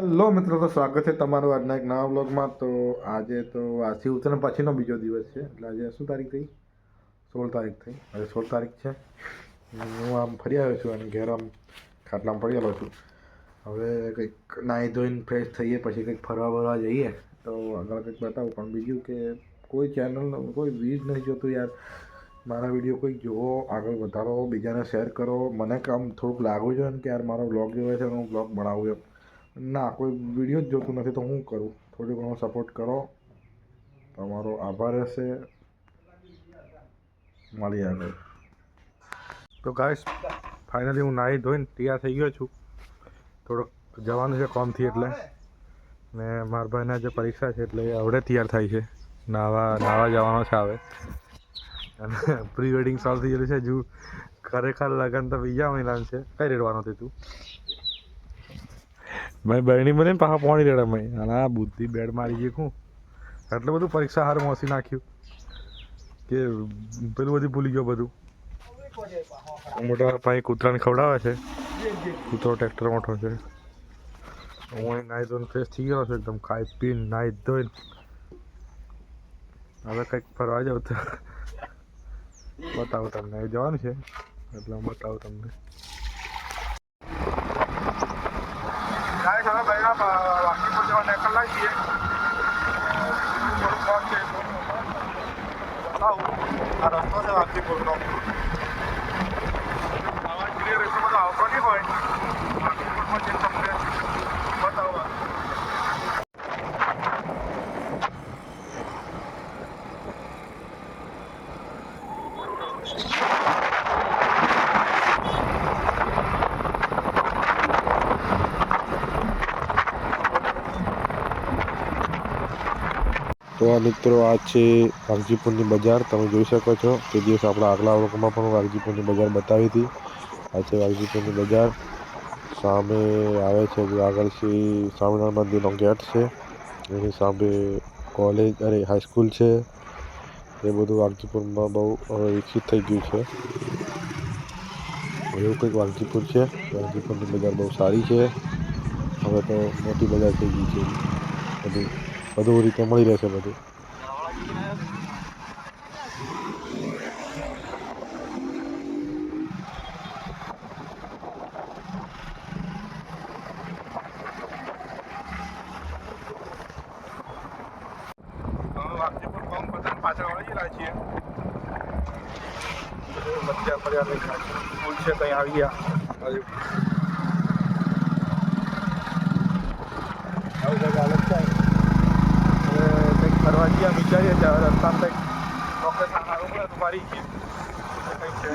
Hello મિત્રો, તો સ્વાગત છે તમારું આજના એક નવા બ્લોગમાં તો આજે તો વાસી ઉત્તર પછીનો બીજો દિવસ છે. એટલે આજે શું તારીખ થઈ? સોળ તારીખ થઈ. આજે સોળ તારીખ છે. હું આમ ફરી આવ્યો છું અને ઘેર આમ ખાટલામાં પડી છું. હવે કંઈક નાહી ધોઈને ફ્રેશ થઈએ, પછી કંઈક ફરવા બરવા જઈએ. તો આગળ કંઈક બતાવું. પણ બીજું કે કોઈ ચેનલ કોઈ વ્યૂઝ નહીં જોતું યાર. મારા વીડિયો કોઈક જુઓ આગળ વધારો, બીજાને શેર કરો. મને કામ થોડુંક લાગવું જોઈએ ને કે યાર મારો બ્લોગ જોવે છે હું બ્લોગ બનાવું એમ. ના, કોઈ વીડિયો જ જોતું નથી તો હું કરું? થોડી ઘણો સપોર્ટ કરો. તમારો આભાર રહેશે મળીએ આગળ. તો ગાઈસ ફાઇનલી હું નાહી ધોઈને તૈયાર થઈ ગયો છું. થોડોક જવાનું છે કોમથી એટલે. ને મારા ભાઈના જે પરીક્ષા છે એટલે આવડે તૈયાર થાય છે. નાવા નાવા જવાનો છે આવે અને પ્રી વેડિંગ સોલ્વ થઈ ગયેલું છે. હજુ ખરેખર લગન તો બીજા મહિનાનું છે. કઈ રેડવાનો હતી તું? મેં બહેણી મને પાછા પોણી રેડા મેં. અને બુદ્ધિ બેડ મારી ગઈ હું એટલું બધું પરીક્ષા હાર મોસી નાખ્યું. કે પેલું બધું ભૂલી ગયો બધું. મોટા ભાઈ કૂતરાને ખવડાવે છે. કૂતરો ટ્રેક્ટર મોટો છે. હું અહીં નાહી ધોઈને ફ્રેશ થઈ ગયો છું એકદમ. ખાઈ પીને, નાહી ધોઈને. હવે કંઈક ફરવા જાઉં તો. બતાવું તમને. જવાનું છે. એટલે હું બતાવું તમને. ગાય ખાના બૈરા વાકી પર જવા નીકળના છીએ થોડું કામ છે બતાવું આ રસ્તો છે વાકીપુરનો આવા ક્લિયર એટલો બધો આવતો નહીં હોય. વાકીપુરમાં જે તો આ મિત્રો, આ છે વાઘજીપુરની બજાર. તમે જોઈ શકો છો તે દિવસ આપણા આગલા વર્ગમાં પણ વાઘજીપુરની બજાર બતાવી હતી. આ છે વાઘજીપુરની બજાર. સામે આવે છે આગળ શ્રી સ્વામિનારાયણ મંદિરનો ગેટ છે. એની સામે કોલેજ, અરે હાઈસ્કૂલ છે. એ બધું વાઘજીપુરમાં બહુ વિકસિત થઈ ગયું છે. એવું કંઈક વાઘજીપુર છે. વાઘજીપુરની બજાર બહુ સારી છે. હવે તો મોટી બજાર થઈ ગઈ છે. બધું બધું રીતે મળી રહેશે બધું. પર્યાવરણ સ્કૂલ છે. ત્યાં આવી ગયા હજુ આવું કંઈક હાલત છે હવે ફરવા ગયા વિચારીએ છીએ. હવે રસ્તામાં કંઈક લોકેશન સારું મળે તો મારી ગઈ કંઈક છે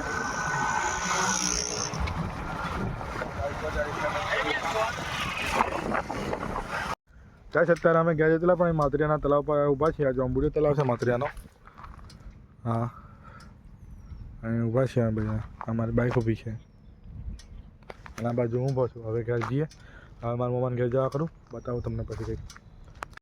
ત્યાં અત્યારે અમે ગયા જતેલા પણ એ માતરિયાના તલાવ પર ઊભા છીએ. આ જોંબુડી તલાવ છે માતરિયાનો હા. અહીં ઊભા છીએ અમે બધા. અમારી બાઈક ઊભી છે. અને આ બાજુ હું ઊભો છું. હવે ઘેર જઈએ. હવે મારા મમ્માને ઘેર જવા કરું. બતાવું તમને પછી કંઈક.